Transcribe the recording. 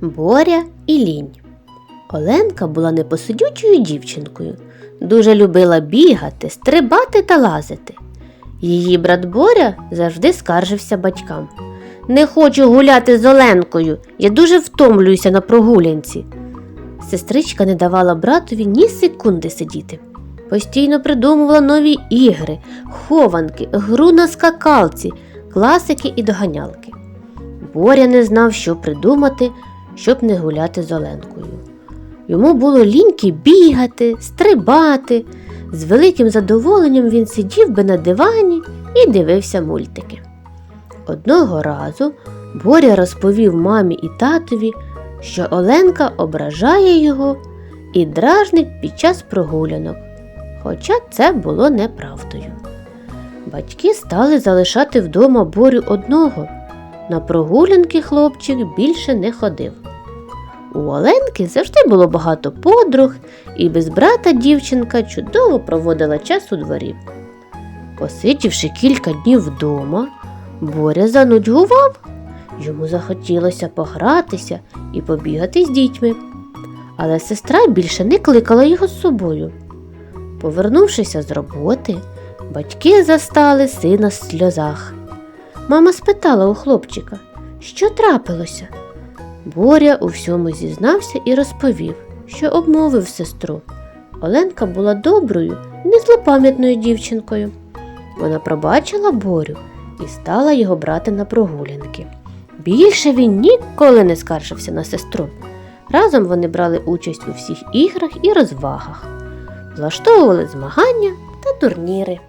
Боря і лінь. Оленка була непосидючою дівчинкою, дуже любила бігати, стрибати та лазити. Її брат Боря завжди скаржився батькам. Не хочу гуляти з Оленкою, я дуже втомлююся на прогулянці. Сестричка не давала братові ні секунди сидіти. Постійно придумувала нові ігри, хованки, гру на скакалці, класики і доганялки. Боря не знав, що придумати, щоб не гуляти з Оленкою. Йому було ліньки бігати, стрибати. З великим задоволенням він сидів би на дивані і дивився мультики. Одного разу Боря розповів мамі і татові, що Оленка ображає його і дражнить під час прогулянок, хоча це було неправдою. Батьки стали залишати вдома Борю одного. На прогулянки хлопчик більше не ходив. У Оленки завжди було багато подруг, і без брата дівчинка чудово проводила час у дворі. Посидівши кілька днів вдома, Боря занудьгував. Йому захотілося погратися і побігати з дітьми. Але сестра більше не кликала його з собою. Повернувшися з роботи, батьки застали сина в сльозах. Мама спитала у хлопчика, що трапилося. Боря у всьому зізнався і розповів, що обмовив сестру. Оленка була доброю незлопам'ятною дівчинкою. Вона пробачила Борю і стала його брати на прогулянки. Більше він ніколи не скаржився на сестру. Разом вони брали участь у всіх іграх і розвагах, влаштовували змагання та турніри.